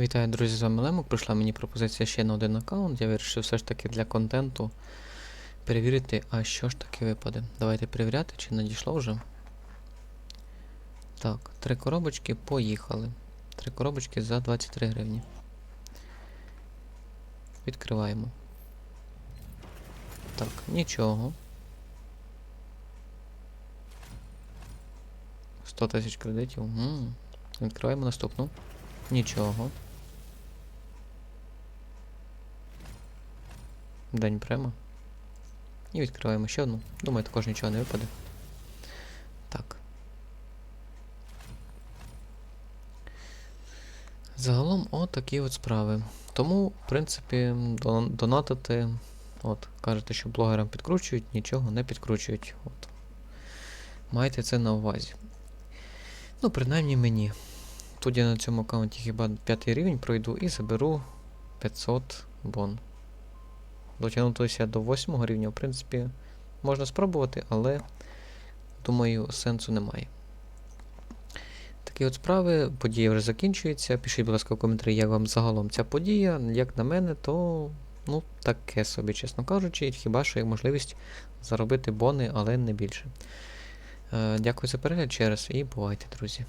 Вітаю, друзі, з вами Лемок. Прийшла мені пропозиція ще на один аккаунт. Я вирішив все ж таки для контенту перевірити, а що ж таки випаде. Давайте перевіряти, чи надійшло вже. Так, три коробочки, поїхали. Три коробочки за 23 гривні. Відкриваємо. Так, нічого. 100 тисяч кредитів. М, Відкриваємо наступну. Нічого. День према. І відкриваємо ще одну. Думаю, також нічого не випаде. Так. Загалом отакі от справи. Тому, в принципі, дон- донатити. От, кажете, що блогерам підкручують, нічого не підкручують. От. Майте це на увазі. Ну, принаймні мені. Тут я на цьому аккаунті хіба п'ятий рівень пройду і заберу 500 бон. Дотягнутися до 8 рівня, в принципі, можна спробувати, але думаю, сенсу немає. Такі от справи, подія вже закінчується. Пишіть, будь ласка, в коментарі, як вам загалом ця подія. Як на мене, то ну, таке собі, чесно кажучи, хіба що є можливість заробити бони, але не більше. Е, дякую за перегляд ще раз і бувайте, друзі.